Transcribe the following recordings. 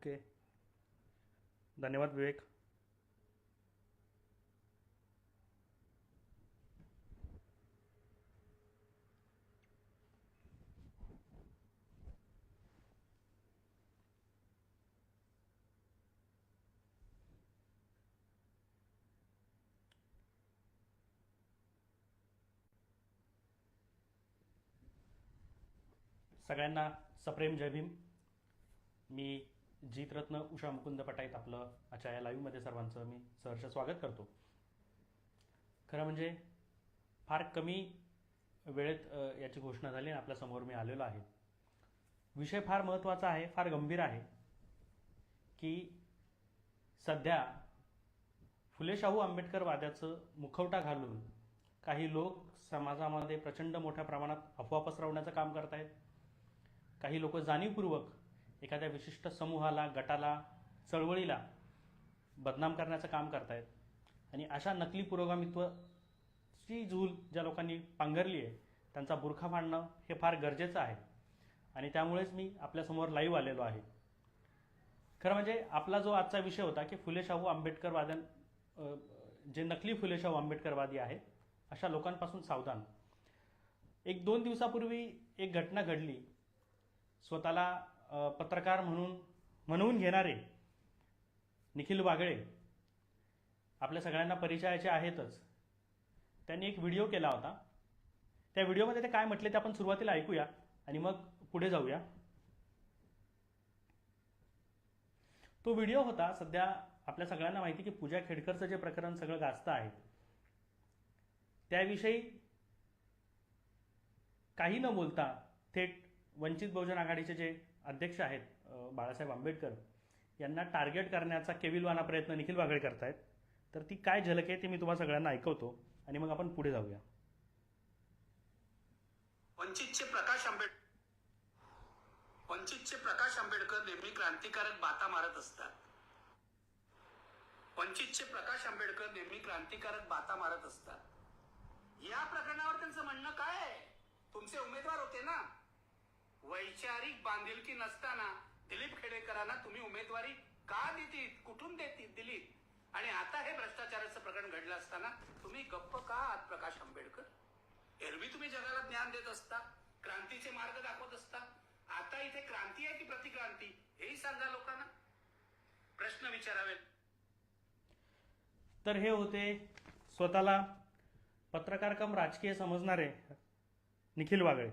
Okay. धन्यवाद विवेक. सगळ्यांना सप्रेम जय भीम. मी जीतरत्न उषा मुकुंद पटाईत आपलं आजच्या या लाईव्हमध्ये सर्वांचं मी सहर्ष स्वागत करतो. खरं म्हणजे फार कमी वेळेत याची घोषणा झाली आणि आपल्यासमोर मी आलेलो आहे. विषय फार महत्त्वाचा आहे फार गंभीर आहे की सध्या फुले शाहू आंबेडकर वाद्याचं मुखवटा घालून काही लोक समाजामध्ये प्रचंड मोठ्या प्रमाणात अफवा पसरवण्याचं काम करत आहेत काही लोक जाणीवपूर्वक एखाद्या विशिष्ट समूहाला गटाला चळवळीला बदनाम करण्याचं काम करतायत. आणि अशा नकली पुरोगामित्वची झूल ज्या लोकांनी पांघरली आहे त्यांचा बुरखा मांडणं हे फार गरजेचं आहे. आणि त्यामुळेच मी आपल्यासमोर लाईव्ह आलेलो आहे. खरं म्हणजे आपला जो आजचा विषय होता की फुले शाहू आंबेडकर जे नकली फुले शाहू आंबेडकरवादी आहेत अशा लोकांपासून सावधान. एक दोन दिवसापूर्वी एक घटना घडली. स्वतःला पत्रकार म्हणून म्हणवून घेणारे निखिल वागळे आपल्या सगळ्यांना परिचयाचे आहेतच. त्यांनी एक व्हिडिओ केला होता. त्या व्हिडिओमध्ये ते काय म्हटले ते आपण सुरुवातीला ऐकूया आणि मग पुढे जाऊया. तो व्हिडिओ होता सध्या आपल्या सगळ्यांना माहिती की पूजा खेडकरचं जे प्रकरण सगळं गाजतं आहे त्याविषयी काही न बोलता थेट वंचित बहुजन आघाडीचे जे अध्यक्ष आहेत बाळासाहेब आंबेडकर यांना टार्गेट करण्याचा केविलवाना प्रयत्न निखिल वागळे करतायत. तर ती काय झलक आहे ते मी तुम्हाला सगळ्यांना ऐकवतो आणि मग आपण पुढे जाऊया. वंचितचे प्रकाश आंबेड वंचितचे प्रकाश आंबेडकर नेहमी क्रांतिकारक बाता मारत असतात. वंचितचे प्रकाश आंबेडकर नेहमी क्रांतिकारक बाता मारत असतात. या प्रकरणावर त्यांचं म्हणणं काय आहे? तुमचे उमेदवार होते ना? वैचारिक बांधिलकी नसताना दिलीप खेडेकरांना तुम्ही उमेदवारी का देतील कुठून देतील दिलीत? आणि आता हे भ्रष्टाचाराचं प्रकरण घडलं असताना तुम्ही गप्प का आहात प्रकाश आंबेडकर? एरवी तुम्ही जगाला ज्ञान देत असता क्रांतीचे मार्ग दाखवत असता. आता इथे क्रांती आहे की प्रतिक्रांती? हेही सांगा लोकांना. प्रश्न विचारावेत तर हे होते स्वतःला पत्रकार कम राजकीय समजणारे निखिल वागळे.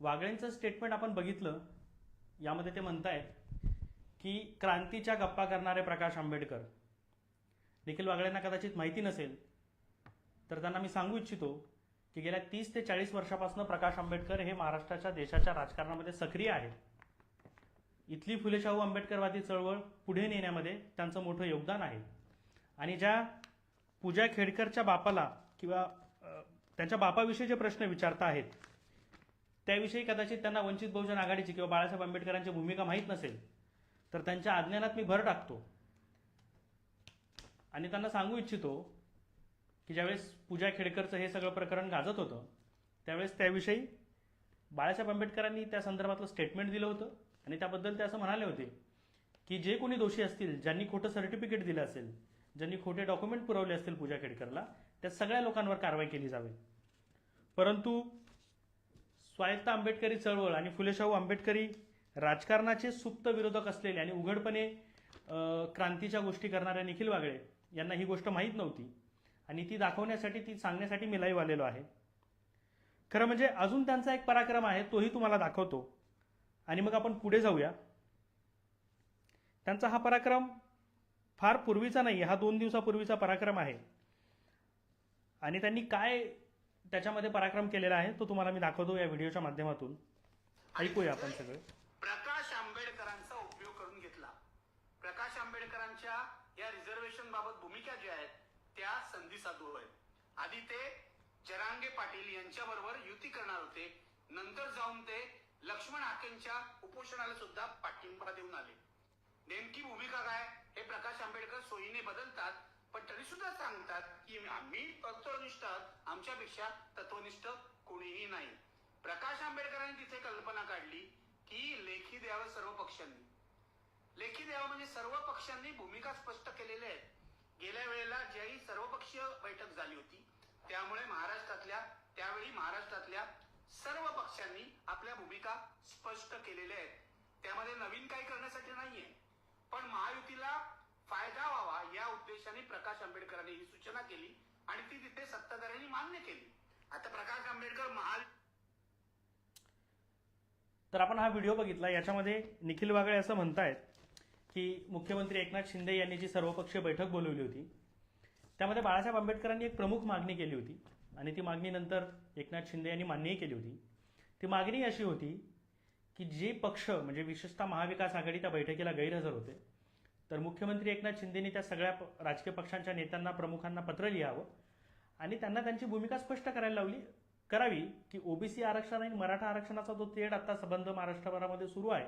वागळेंचं स्टेटमेंट आपण बघितलं यामध्ये ते म्हणतायत की क्रांतीच्या गप्पा करणारे प्रकाश आंबेडकर. निखिल वागळेंना कदाचित माहिती नसेल तर त्यांना मी सांगू इच्छितो की गेल्या तीस ते चाळीस वर्षापासून प्रकाश आंबेडकर हे महाराष्ट्राच्या देशाच्या राजकारणामध्ये सक्रिय आहेत. इथली फुले शाहू आंबेडकरवादी चळवळ पुढे नेण्यामध्ये त्यांचं मोठं योगदान आहे. आणि ज्या पूजा खेडकरच्या बापाला किंवा त्यांच्या बापाविषयी जे प्रश्न विचारता आहेत त्याविषयी कदाचित त्यांना वंचित बहुजन आघाडीची किंवा बाळासाहेब आंबेडकरांची भूमिका माहीत नसेल तर त्यांच्या अज्ञानात मी भर टाकतो. आणि त्यांना सांगू इच्छितो की ज्यावेळेस पूजा खेडकरचं हे सगळं प्रकरण गाजत होतं त्यावेळेस त्याविषयी बाळासाहेब आंबेडकरांनी त्या संदर्भातलं स्टेटमेंट दिलं होतं. आणि त्याबद्दल ते असं म्हणाले होते की जे कोणी दोषी असतील ज्यांनी खोटं सर्टिफिकेट दिलं असेल ज्यांनी खोटे डॉक्युमेंट पुरवले असतील पूजा खेडकरला त्या सगळ्या लोकांवर कारवाई केली जावी. परंतु स्वायत्त आंबेडकरी चळवळ आणि फुलेशाहू आंबेडकरी राजकारणाचे सुप्त विरोधक असलेले आणि उघडपणे क्रांतीच्या गोष्टी करणारे निखिल वागळे यांना ही गोष्ट माहीत नव्हती. आणि ती दाखवण्यासाठी ती सांगण्यासाठी मी लाईव्ह आलेलो आहे. खरं म्हणजे अजून त्यांचा एक पराक्रम आहे तोही तुम्हाला दाखवतो. आणि मग आपण पुढे जाऊया. त्यांचा हा पराक्रम फार पूर्वीचा नाही हा दोन दिवसापूर्वीचा पराक्रम आहे. आणि त्यांनी काय त्याच्यामध्ये पराक्रम केलेला आहे तो तुम्हाला मी दाखवतो या व्हिडिओच्या माध्यमातून. ऐकूया आपण सगळे. प्रकाश आंबेडकरांचा उपयोग करून घेतला. प्रकाश आंबेडकरांच्या या रिझर्वेशन बाबत भूमिका ज्या आहेत त्या संधी साधू आहेत. आधी ते जरांगे पाटील यांच्या बरोबर युती करणार होते. नंतर जाऊन ते लक्ष्मण हाकेंच्या उपोषणाला सुद्धा पाठिंबा देऊन आले. नेमकी भूमिका काय हे प्रकाश आंबेडकर सोयीने बदलतात पण तरी सुद्धा सांगतात की आम्ही तत्वनिष्ठ आमच्यापेक्षा तत्वनिष्ठ कोणीही नाही. प्रकाश आंबेडकरांनी तिथे कल्पना काढली की लेखी द्यावं सर्व पक्षांनी. लेखी द्यावं म्हणजे सर्व पक्षांनी भूमिका स्पष्ट केलेल्या आहेत. गेल्या वेळेला ज्याही सर्वपक्षीय बैठक झाली होती त्यामुळे महाराष्ट्रातल्या त्यावेळी महाराष्ट्रातल्या सर्व पक्षांनी आपल्या भूमिका स्पष्ट केलेल्या आहेत. त्यामध्ये नवीन काही करण्यासाठी नाहीये. पण महायुतीला फायदा व्हावा या उद्देशाने प्रकाश आंबेडकरांनी ही सूचना केली. आणि ती तिथे सत्ताधाऱ्यांनी मान्य केली. आता प्रकाश आंबेडकर महाल तर आपण हा व्हिडिओ बघितला. याच्यामध्ये निखिल वागळे असं म्हणतायत की मुख्यमंत्री एकनाथ शिंदे यांनी जी सर्वपक्षीय बैठक बोलवली होती त्यामध्ये बाळासाहेब आंबेडकरांनी एक प्रमुख मागणी केली होती आणि ती मागणी नंतर एकनाथ शिंदे यांनी मान्यही केली होती. ती मागणी अशी होती की जे पक्ष म्हणजे विशेषतः महाविकास आघाडी त्या बैठकीला गैरहजर होते. तर मुख्यमंत्री एकनाथ शिंदेनी त्या सगळ्या राजकीय पक्षांच्या नेत्यांना प्रमुखांना पत्र लिहावं. आणि त्यांना त्यांची भूमिका स्पष्ट करायला लावली करावी की ओबीसी आरक्षण आणि मराठा आरक्षणाचा जो तेढ आता संबंध महाराष्ट्रभरामध्ये सुरू आहे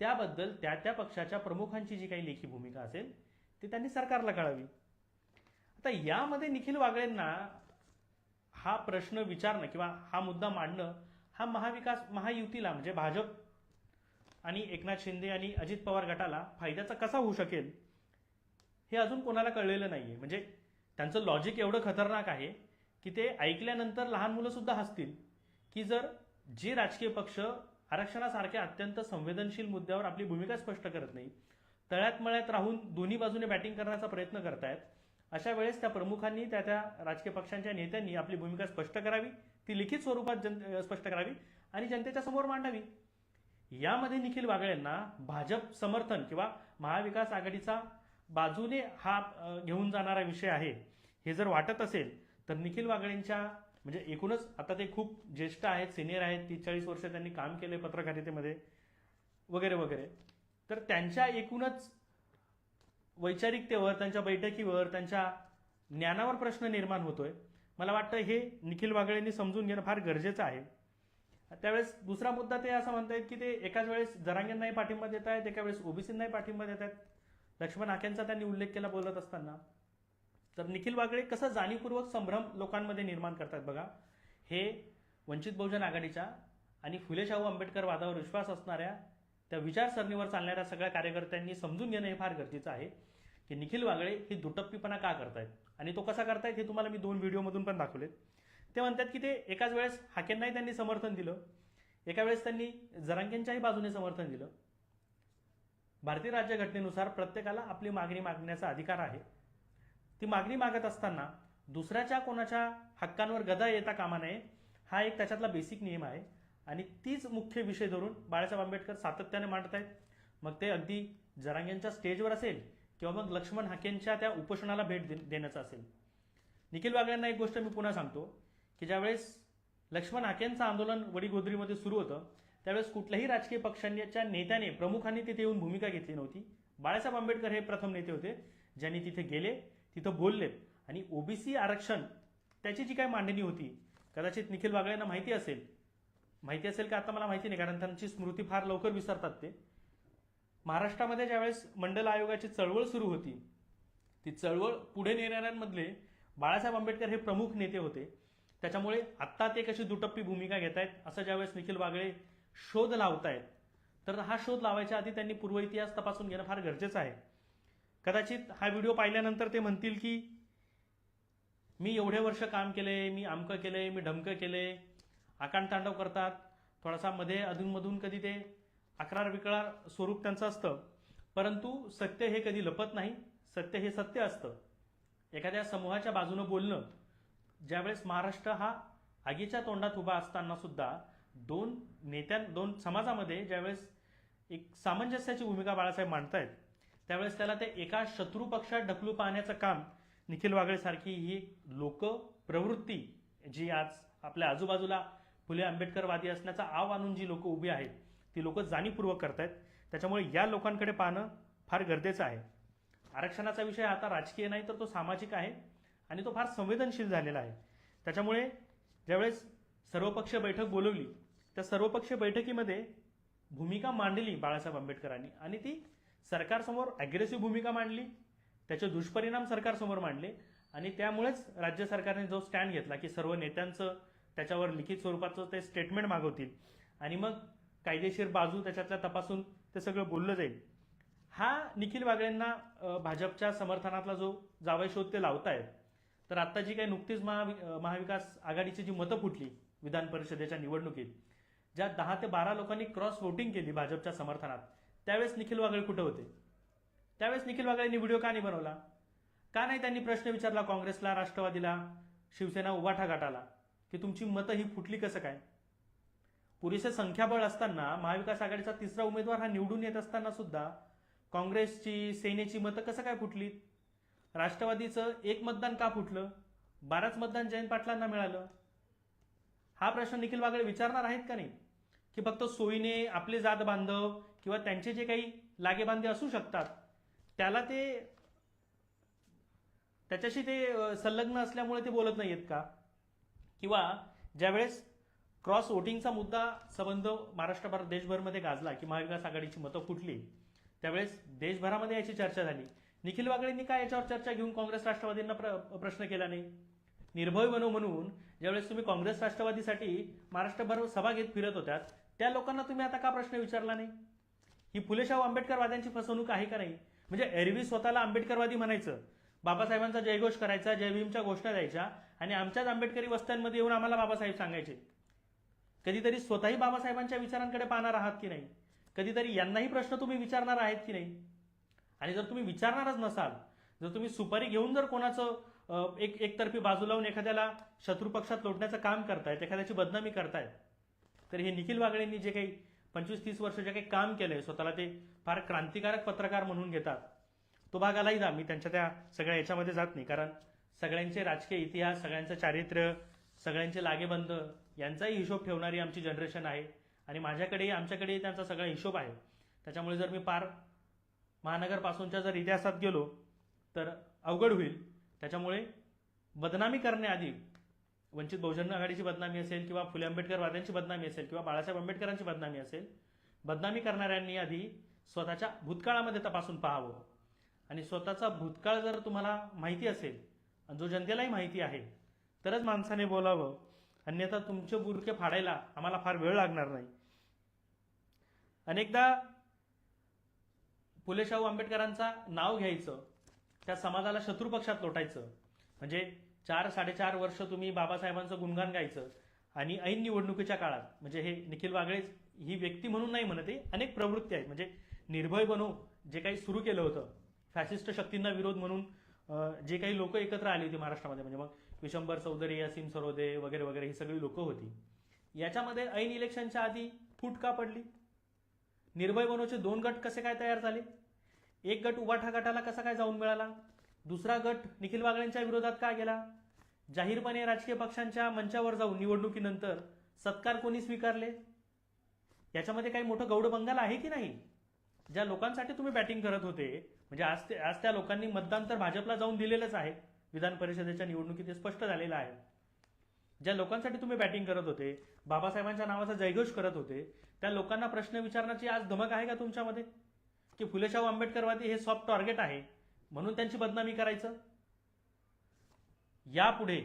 त्याबद्दल त्या त्या पक्षाच्या प्रमुखांची जी काही लेखी भूमिका असेल ती त्यांनी सरकारला कळावी. आता यामध्ये निखिल वागळेंना हा प्रश्न विचारणं किंवा हा मुद्दा मांडणं हा महाविकास महायुतीला म्हणजे भाजप आणि एकनाथ शिंदे आणि अजित पवार गटाला फायद्याचा कसा होऊ शकेल हे अजून कोणाला कळलेलं नाही आहे म्हणजे त्यांचं लॉजिक एवढं खतरनाक आहे की ते ऐकल्यानंतर लहान मुलंसुद्धा हसतील की जर जे राजकीय पक्ष आरक्षणासारख्या अत्यंत संवेदनशील मुद्द्यावर आपली भूमिका स्पष्ट करत नाही तळ्यात मळ्यात राहून दोन्ही बाजूने बॅटिंग करण्याचा प्रयत्न करतायत अशा वेळेस त्या प्रमुखांनी त्या त्या राजकीय पक्षांच्या नेत्यांनी आपली भूमिका स्पष्ट करावी ती लिखित स्वरूपात जन स्पष्ट करावी आणि जनतेच्या समोर मांडावी. यामध्ये निखिल वागळेंना भाजप समर्थन किंवा महाविकास आघाडीचा बाजूने हा घेऊन जाणारा विषय आहे. हे जर वाटत असेल तर निखिल वागळेंच्या म्हणजे एकूणच आता ते खूप ज्येष्ठ आहेत सिनियर आहेत तीस चाळीस वर्ष त्यांनी काम केले पत्रकारितेमध्ये वगैरे वगैरे. तर त्यांच्या एकूणच वैचारिकतेवर त्यांच्या बैठकीवर त्यांच्या ज्ञानावर प्रश्न निर्माण होतोय. मला वाटतं हे निखिल वागळेंनी समजून घेणं फार गरजेचं आहे. त्यावेळेस दुसरा मुद्दा ते असं म्हणतायत की ते एकाच वेळेस जरांगेंनाही पाठिंबा देत आहेत एका वेळेस ओबीसींनाही पाठिंबा देत आहेत. लक्ष्मण आख्यांचा त्यांनी उल्लेख केला बोलत असताना. तर निखिल वागळे कसं जाणीवपूर्वक संभ्रम लोकांमध्ये निर्माण करतात बघा. हे वंचित बहुजन आघाडीच्या आणि फुले शाहू आंबेडकर वादावर विश्वास असणाऱ्या त्या विचारसरणीवर चालणाऱ्या सगळ्या कार्यकर्त्यांनी समजून घेणं हे फार गरजेचं आहे की निखिल वागळे ही दुटप्पीपणा का करतायत? आणि तो कसा करतायत हे तुम्हाला मी दोन व्हिडिओमधून पण दाखवलेत. ते म्हणतात की ते एकाच वेळेस हाकेंनाही त्यांनी समर्थन दिलं. एका वेळेस त्यांनी जरांगेंच्याही बाजूने समर्थन दिलं. भारतीय राज्यघटनेनुसार प्रत्येकाला आपली मागणी मागण्याचा अधिकार आहे. ती मागणी मागत असताना दुसऱ्याच्या कोणाच्या हक्कांवर गदा येता कामा नये हा एक त्याच्यातला बेसिक नियम आहे. आणि तीच मुख्य विषय धरून बाळासाहेब आंबेडकर सातत्याने मांडत आहेत मग ते अगदी जरांगेंच्या स्टेजवर असेल किंवा मग लक्ष्मण हाकेंच्या त्या उपोषणाला भेट दे- देण्याचं असेल. निखिल वागळ्यांना एक गोष्ट मी पुन्हा सांगतो. की ज्यावेळेस लक्ष्मण हाकेंचं आंदोलन वडीगोद्रीमध्ये सुरू होतं त्यावेळेस कुठल्याही राजकीय पक्षांच्या नेत्याने प्रमुखांनी तिथे येऊन भूमिका घेतली नव्हती. बाळासाहेब आंबेडकर हे प्रथम नेते होते ज्यांनी तिथे गेले तिथं बोलले. आणि ओबीसी आरक्षण त्याची जी काय मांडणी होती कदाचित निखिल वागळ्यांना माहिती असेल. माहिती असेल का आता मला माहिती नाही कारण त्यांची स्मृती फार लवकर विसरतात ते. महाराष्ट्रामध्ये ज्यावेळेस मंडल आयोगाची चळवळ सुरू होती ती चळवळ पुढे नेणाऱ्यांमधले बाळासाहेब आंबेडकर हे प्रमुख नेते होते. त्याच्यामुळे आत्ता ते कशी दुटप्पी भूमिका घेत आहेत असं ज्यावेळेस निखिल वागळे शोध लावतायत तर हा शोध लावायच्या आधी त्यांनी पूर्व इतिहास तपासून घेणं फार गरजेचं आहे. कदाचित हा व्हिडिओ पाहिल्यानंतर ते म्हणतील की मी एवढे वर्ष काम केले मी आमकं केलंय मी ढमकं केलंय आकांडतांडव करतात थोडासा मध्ये अधूनमधून कधी ते अकरार विकरार स्वरूप त्यांचं असतं. परंतु सत्य हे कधी लपत नाही सत्य हे सत्य असतं. एखाद्या समूहाच्या बाजूनं बोलणं ज्यावेळेस महाराष्ट्र हा आगीच्या तोंडात उभा असताना सुद्धा दोन नेत्यां दोन समाजामध्ये ज्यावेळेस एक सामंजस्याची भूमिका बाळासाहेब मांडतायत त्यावेळेस त्याला ते एका शत्रू पक्षात ढकलू पाहण्याचं काम निखिल वागळे सारखी ही लोक प्रवृत्ती जी आज आपल्या आजूबाजूला फुले आंबेडकरवादी असण्याचा आव आणून जी लोक उभी आहेत ती लोक जाणीवपूर्वक करतायत. त्याच्यामुळे या लोकांकडे पाहणं फार गरजेचं आहे. आरक्षणाचा विषय आता राजकीय नाही तर तो सामाजिक आहे. आणि तो फार संवेदनशील झालेला आहे. त्याच्यामुळे ज्यावेळेस सर्वपक्षीय बैठक बोलवली त्या सर्वपक्षीय बैठकीमध्ये भूमिका मांडली बाळासाहेब आंबेडकरांनी आणि ती सरकारसमोर अग्रेसिव्ह भूमिका मांडली त्याचे दुष्परिणाम सरकारसमोर मांडले आणि त्यामुळेच राज्य सरकारने जो स्टँड घेतला की सर्व नेत्यांचं त्याच्यावर लिखित स्वरूपाचं ते स्टेटमेंट मागवतील आणि मग कायदेशीर बाजू त्याच्यातल्या तपासून ते सगळं बोललं जाईल. हा निखिल वागळेंना भाजपच्या समर्थनातला जो जावय शोध ते लावतायत तर आता जी काही नुकतीच महावि महाविकास आघाडीची जी मतं फुटली विधान परिषदेच्या निवडणुकीत ज्या दहा ते बारा लोकांनी क्रॉस वोटिंग केली भाजपच्या समर्थनात त्यावेळेस निखिल वागळे कुठे होते? त्यावेळेस निखिल वागळेंनी व्हिडिओ का नाही बनवला? का नाही त्यांनी प्रश्न विचारला काँग्रेसला राष्ट्रवादीला शिवसेना उभाठा गटाला की तुमची मतं ही फुटली कसं काय? पुरेसे संख्याबळ असताना महाविकास आघाडीचा तिसरा उमेदवार हा निवडून येत असताना सुद्धा काँग्रेसची सेनेची मतं कसं काय फुटली राष्ट्रवादीचं एक मतदान का फुटलं? बाराच मतदान जयंत पाटलांना मिळालं. हा प्रश्न निखिल वागळे विचारणार आहेत का नाही? की फक्त सोयीने आपले जात बांधव किंवा त्यांचे जे काही लागेबांधे असू शकतात त्याला ते त्याच्याशी ते संलग्न असल्यामुळे ते बोलत नाहीयेत का? किंवा ज्यावेळेस क्रॉस वोटिंगचा मुद्दा संबंध महाराष्ट्रभर देशभरमध्ये गाजला की महाविकास आघाडीची मतं फुटली त्यावेळेस देशभरामध्ये याची चर्चा झाली निखिल वागळेंनी काय याच्यावर चर्चा घेऊन काँग्रेस राष्ट्रवादींना प्र, प्रश्न केला नाही? निर्भय बनव म्हणून ज्यावेळेस तुम्ही काँग्रेस राष्ट्रवादीसाठी महाराष्ट्रभर सभा घेत फिरत होत्यात त्या लोकांना तुम्ही आता का प्रश्न विचारला नाही? ही फुलेशाहू आंबेडकरवाद्यांची फसवणूक आहे का नाही? म्हणजे एरवी स्वतःला आंबेडकरवादी म्हणायचं. बाबासाहेबांचा जयघोष करायचा जय भीमच्या घोषणा द्यायच्या आणि आमच्याच आंबेडकरी वस्त्यांमध्ये येऊन आम्हाला बाबासाहेब सांगायचे. कधीतरी स्वतःही बाबासाहेबांच्या विचारांकडे पाहणार आहात की नाही? कधीतरी यांनाही प्रश्न तुम्ही विचारणार आहेत की नाही? आणि जर तुम्ही विचारणारच नसाल जर तुम्ही सुपारी घेऊन जर कोणाचं एक एकतर्फी बाजू लावून एखाद्याला शत्रू पक्षात लोटण्याचं काम करतायत एखाद्याची बदनामी करतायत तर हे निखिल वागळेंनी जे काही पंचवीस तीस वर्ष जे काही काम केलंय स्वतःला ते फार क्रांतिकारक पत्रकार म्हणून घेतात तो भाग आलाही जा मी त्यांच्या त्या सगळ्या याच्यामध्ये जात नाही कारण सगळ्यांचे राजकीय इतिहास सगळ्यांचं चारित्र्य सगळ्यांचे लागेबंद यांचाही हिशोब ठेवणारी आमची जनरेशन आहे आणि माझ्याकडेही आमच्याकडेही त्यांचा सगळा हिशोब आहे. त्याच्यामुळे जर मी फार महानगरपासूनच्या जर इतिहासात गेलो तर अवघड होईल. त्याच्यामुळे बदनामी करण्याआधी वंचित बहुजन आघाडीची बदनामी असेल किंवा फुले आंबेडकरवाद्यांची बदनामी असेल किंवा बाळासाहेब आंबेडकरांची बदनामी असेल बदनामी करणाऱ्यांनी आधी स्वतःच्या भूतकाळामध्ये तपासून पाहावं. आणि स्वतःचा भूतकाळ जर तुम्हाला माहिती असेल आणि जो जनतेलाही माहिती आहे तरच माणसाने बोलावं. अन्यथा तुमचे बुरके फाडायला आम्हाला फार वेळ लागणार नाही. अनेकदा फुले शाहू आंबेडकरांचा नाव घ्यायचं त्या समाजाला शत्रू पक्षात लोटायचं. म्हणजे चार साडेचार वर्ष तुम्ही बाबासाहेबांचं गुणगान गायचं आणि ऐन निवडणुकीच्या काळात म्हणजे हे निखिल वागळेच ही व्यक्ती म्हणून नाही म्हणत आहे अनेक प्रवृत्ती आहेत. म्हणजे निर्भय बनू जे काही सुरू केलं होतं फॅसिस्ट शक्तींना विरोध म्हणून जे काही लोक एकत्र आली होती महाराष्ट्रामध्ये म्हणजे मग विशंभर चौधरी असीम सरोदे वगैरे वगैरे ही सगळी लोक होती. याच्यामध्ये ऐन इलेक्शनच्या आधी फूट का पडली? निर्भय बनोचे दोन गट कसे काय तयार झाले? एक गट उबाठा गटाला कसा काय जाऊन मिळाला? दुसरा गट निखिल वागळेंच्या विरोधात का गेला? जाहीरपणे राजकीय पक्षांच्या मंचावर जाऊन निवडणुकीनंतर सत्कार कोणी स्वीकारले? याच्यामध्ये काही मोठं गौड बंगाल आहे की नाही? ज्या लोकांसाठी तुम्ही बॅटिंग करत होते म्हणजे आज ते आज त्या लोकांनी मतदान तर भाजपला जाऊन दिलेलंच आहे. विधान परिषदेच्या निवडणुकीत हे स्पष्ट झालेलं आहे. ज्या लोकांसाठी तुम्ही बॅटिंग करत होते बाबासाहेबांच्या नावाचा जयघोष करत होते त्या लोकांना प्रश्न विचारण्याची आज धमक आहे का तुमच्यामध्ये? की फुलेशाहू आंबेडकरवादी हे सॉफ्ट टार्गेट आहे म्हणून त्यांची बदनामी करायचं? यापुढे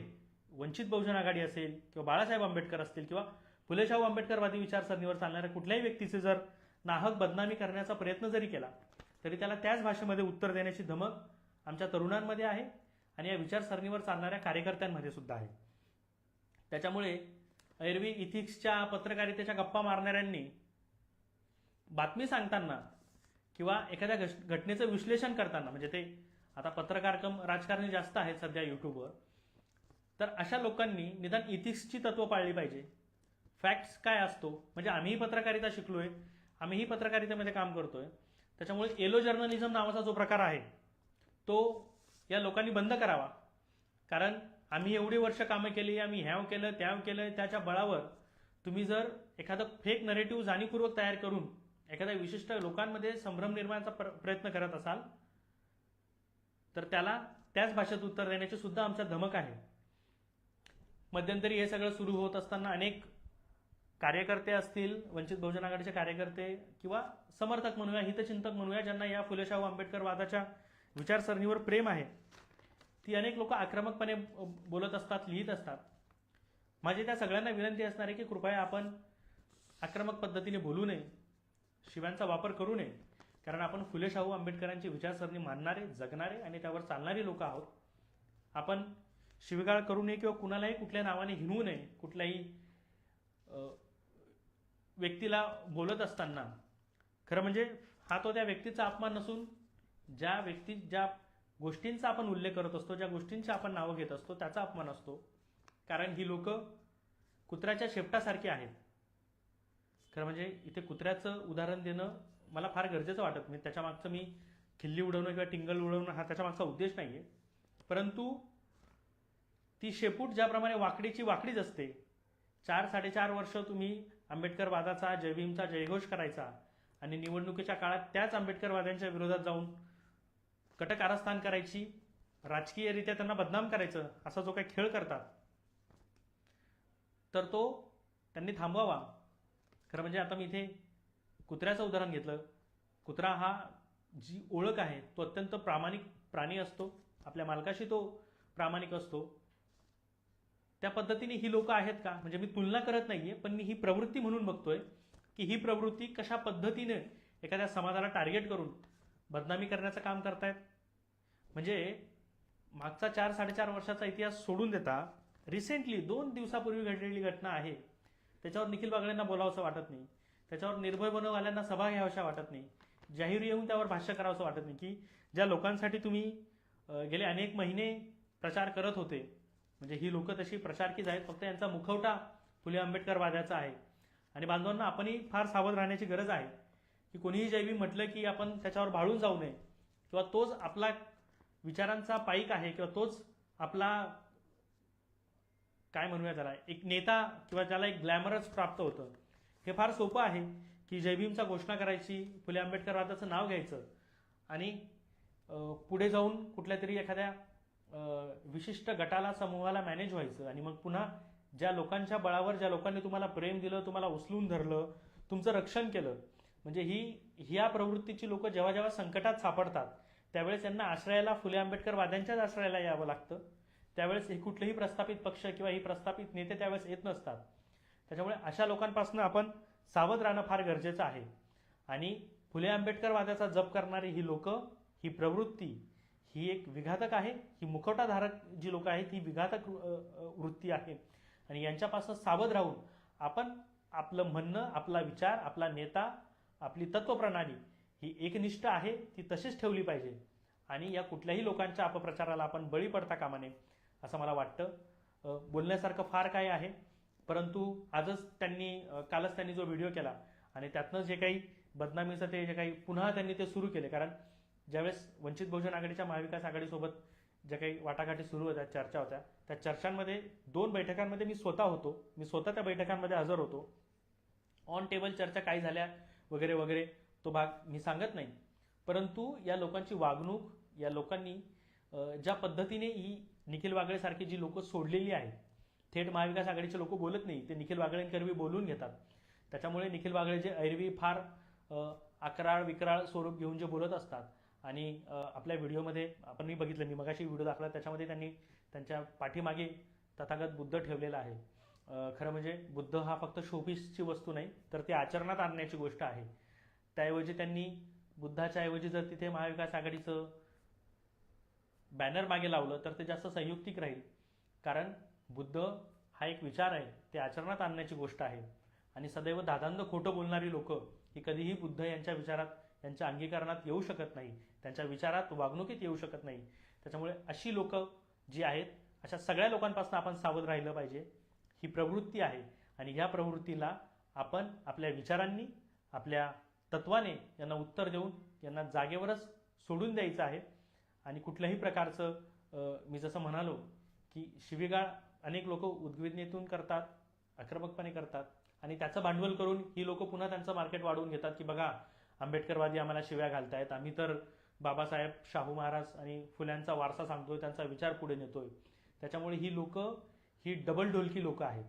वंचित बहुजन आघाडी असेल किंवा बाळासाहेब आंबेडकर असतील किंवा फुलेशाहू आंबेडकरवादी विचारसरणीवर चालणाऱ्या कुठल्याही व्यक्तीचे जर नाहक बदनामी करण्याचा प्रयत्न जरी केला तरी त्याला त्याच भाषेमध्ये उत्तर देण्याची धमक आमच्या तरुणांमध्ये आहे आणि या विचारसरणीवर चालणाऱ्या कार्यकर्त्यांमध्ये सुद्धा आहे. त्याच्यामुळे एरवी इथिक्सच्या पत्रकारितेच्या गप्पा मारणाऱ्यांनी बातमी सांगताना किंवा एखाद्या घश- घटनेचं विश्लेषण करताना म्हणजे ते आता पत्रकार कम राजकारणी जास्त आहेत सध्या युट्यूबवर तर अशा लोकांनी निदान इथिक्सची तत्व पाळली पाहिजे. फॅक्ट्स काय असतो? म्हणजे आम्हीही पत्रकारिता शिकलोय आम्हीही पत्रकारितेमध्ये काम करतोय. त्याच्यामुळे एलो जर्नलिझम नावाचा जो प्रकार आहे तो या लोकांनी बंद करावा. कारण आम्ही एवढी वर्ष कामं केली आम्ही ह्याव केलं त्याव केलं त्याच्या बळावर तुम्ही जर एखादं फेक नरेटिव्ह जाणीवपूर्वक तयार करून एखाद्या विशिष्ट लोकांमध्ये संभ्रम निर्माणाचा प्रयत्न करत असाल तर त्याला त्याच भाषेत उत्तर देण्याची सुद्धा आमच्या धमक आहे. मध्यंतरी हे सगळं सुरू होत असताना अनेक कार्यकर्ते असतील वंचित बहुजन आघाडीचे कार्यकर्ते किंवा समर्थक म्हणूया हितचिंतक म्हणूया ज्यांना या फुलेशाहू आंबेडकर वादाच्या विचारसरणीवर प्रेम आहे. ती अनेक लोक आक्रमकपणे बोलत असतात लिहित असतात. माझी त्या सगळ्यांना विनंती असणार आहे की कृपया आपण आक्रमक पद्धतीने बोलू नये शिव्यांचा वापर करू नये. कारण आपण फुले शाहू आंबेडकरांची विचारसरणी मानणारे जगणारे आणि त्यावर चालणारे लोक आहोत. आपण शिवीगाळ करू नये किंवा कुणालाही कुठल्या नावाने हिणवू नये कुठल्याही व्यक्तीला बोलत असताना. खरं म्हणजे हा तो त्या व्यक्तीचा अपमान नसून ज्या व्यक्ती ज्या गोष्टींचा आपण उल्लेख करत असतो ज्या गोष्टींची आपण नावं घेत असतो त्याचा अपमान असतो. कारण ही लोक कुत्र्याच्या शेपटासारखी आहेत. खरं म्हणजे इथे कुत्र्याचं उदाहरण देणं मला फार गरजेचं वाटत नाही. त्याच्या मागचं मी खिल्ली उडवणं किंवा टिंगल उडवणं हा त्याच्या मागचा उद्देश नाही आहे परंतु ती शेपूट ज्याप्रमाणे वाकडीची वाकडीच असते चार साडेचार वर्ष तुम्ही आंबेडकरवादाचा जयभीमचा जयघोष करायचा आणि निवडणुकीच्या काळात त्याच आंबेडकरवाद्यांच्या विरोधात जाऊन कटक कारस्थान करायची राजकीयरित्या त्यांना बदनाम करायचं असा जो काही खेळ करतात तर तो त्यांनी थांबवावा. खरं म्हणजे आता मी इथे कुत्र्याचं उदाहरण घेतलं. कुत्रा हा जी ओळख आहे तो अत्यंत प्रामाणिक प्राणी असतो. आपल्या मालकाशी तो प्रामाणिक असतो. त्या पद्धतीने ही लोक आहेत का? म्हणजे मी तुलना करत नाहीये पण मी ही प्रवृत्ती म्हणून बघतोय की ही प्रवृत्ती कशा पद्धतीने एखाद्या समाजाला टार्गेट करून बदनामी करण्याचं काम करतायत? म्हणजे मागचा चार साडेचार वर्षाचा इतिहास सोडून देता रिसेंटली दोन दिवसापूर्वी घडलेली घटना आहे. त्याच्यावर निखिल बागडेंना बोलावंसं वाटत नाही. त्याच्यावर निर्भय बनववाल्यांना सभा घ्याव्याशा वाटत नाही. जाहीर येऊन त्यावर भाष्य करावंसं वाटत नाही की ज्या लोकांसाठी तुम्ही गेले अनेक महिने प्रचार करत होते म्हणजे ही लोक तशी प्रचारकीच आहेत फक्त यांचा मुखवटा फुले आंबेडकर वाद्याचा आहे. आणि बांधवांना आपणही फार सावध राहण्याची गरज आहे. की कोणीही जैवी म्हटलं की आपण त्याच्यावर भाळून जाऊ नये किंवा तोच आपला विचारांचा पाईक आहे किंवा तोच आपला काय म्हणूया त्याला एक नेता किंवा त्याला एक ग्लॅमरच प्राप्त होतं. हे फार सोपं आहे की जयभीमचा घोषणा करायची फुले आंबेडकरवादाचं नाव घ्यायचं आणि पुढे जाऊन कुठल्या तरी एखाद्या विशिष्ट गटाला समूहाला मॅनेज व्हायचं. आणि मग पुन्हा ज्या लोकांच्या बळावर ज्या लोकांनी तुम्हाला प्रेम दिलं तुम्हाला उचलून धरलं तुमचं रक्षण केलं म्हणजे ही ह्या प्रवृत्तीची लोक जेव्हा जेव्हा संकटात सापडतात त्यावेळेस यांना आश्रयाला फुले आंबेडकर वाद्यांच्याच आश्रयाला यावं लागतं. त्यावेळेस हे कुठलेही प्रस्थापित पक्ष किंवा ही प्रस्थापित नेते त्यावेळेस येत नसतात. त्याच्यामुळे अशा लोकांपासून आपण सावध राहणं फार गरजेचं आहे. आणि फुले आंबेडकर वादाचा जप करणारी ही लोक ही प्रवृत्ती ही एक विघातक आहे. ही मुखवटाधारक जी लोक आहेत ही विघातक वृत्ती आहे. आणि यांच्यापासून सावध राहून आपण आपलं म्हणणं आपला विचार आपला नेता आपली तत्वप्रणाली ही एकनिष्ठ आहे ती तशीच ठेवली पाहिजे. आणि या कुठल्याही लोकांच्या अपप्रचाराला आपण बळी पडता कामा नये असं मला वाटतं. बोलण्यासारखं फार काय आहे परंतु आजच त्यांनी कालच त्यांनी जो व्हिडिओ केला आणि त्यातनं जे काही बदनामीचं ते जे काही पुन्हा त्यांनी ते सुरू केले. कारण ज्यावेळेस वंचित बहुजन आघाडीच्या महाविकास आघाडीसोबत ज्या काही वाटाघाटी सुरू होत्या चर्चा होत्या त्या चर्चांमध्ये दोन बैठकांमध्ये मी स्वतः होतो. मी स्वतः त्या बैठकांमध्ये हजर होतो. ऑन टेबल चर्चा काय झाल्या वगैरे वगैरे तो भाग मी सांगत नाही. परंतु या लोकांची वागणूक या लोकांनी ज्या पद्धतीने ही निखिल वागळेसारखी जी लोक सोडलेली आहेत थेट महाविकास आघाडीचे लोक बोलत नाही ते निखिल वागळेंकरवी बोलून घेतात. त्याच्यामुळे निखिल वागळे जे ऐरवी फार अकराळ विकराळ स्वरूप घेऊन जे बोलत असतात आणि आपल्या व्हिडिओमध्ये आपण मी बघितलं मी मगाशी व्हिडिओ दाखला त्याच्यामध्ये त्यांनी त्यांच्या पाठीमागे तथागत बुद्ध ठेवलेला आहे. खरं म्हणजे बुद्ध हा फक्त शोपीसची वस्तू नाही तर ती आचरणात आणण्याची गोष्ट आहे. त्याऐवजी त्यांनी बुद्धाच्या ऐवजी जर तिथे महाविकास आघाडीचं बॅनर मागे लावलं तर ते जास्त संयुक्तिक राहील. कारण बुद्ध हा एक विचार आहे ते आचरणात आणण्याची गोष्ट आहे. आणि सदैव दादांद खोटं बोलणारी लोक ही कधीही बुद्ध यांच्या विचारात यांच्या अंगीकरणात येऊ शकत नाही. त्यांच्या विचारात वागणुकीत येऊ शकत नाही. त्याच्यामुळे अशी लोक जी आहेत अशा सगळ्या लोकांपासून आपण सावध राहिलं पाहिजे. ही प्रवृत्ती आहे. आणि ह्या प्रवृत्तीला आपण आपल्या विचारांनी आपल्या तत्वाने यांना उत्तर देऊन यांना जागेवरच सोडून द्यायचं आहे. आणि कुठल्याही प्रकारचं मी जसं म्हणालो की शिवीगाळ अनेक लोक उद्विग्नेतून करतात आक्रमकपणे करतात. आणि त्याचं भांडवल करून ही लोक पुन्हा त्यांचं मार्केट वाढवून घेतात की बघा आंबेडकरवादी आम्हाला शिव्या घालतायत. आम्ही तर बाबासाहेब शाहू महाराज आणि फुल्यांचा वारसा सांगतोय त्यांचा विचार पुढे नेतोय. त्याच्यामुळे ही लोक ही डबल ढोलकी लोक आहेत.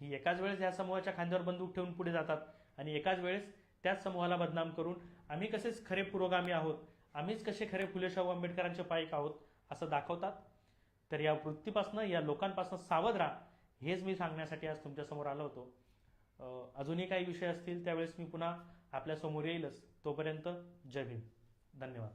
ही एकाच वेळेस या समूहाच्या खांद्यावर बंदूक ठेवून पुढे जातात आणि एकाच वेळेस त्याच समूहाला बदनाम करून आम्ही कसेच खरे पुरोगामी आहोत आम्हीच कसे खरे फुले शाहू आंबेडकरांचे पाईक आहोत असं दाखवतात. तर या वृत्तीपासनं या लोकांपासून सावध राहा हेच मी सांगण्यासाठी आज तुमच्यासमोर आलो होतो. अजूनही काही विषय असतील त्यावेळेस मी पुन्हा आपल्यासमोर येईलच. तोपर्यंत जय भीम. धन्यवाद.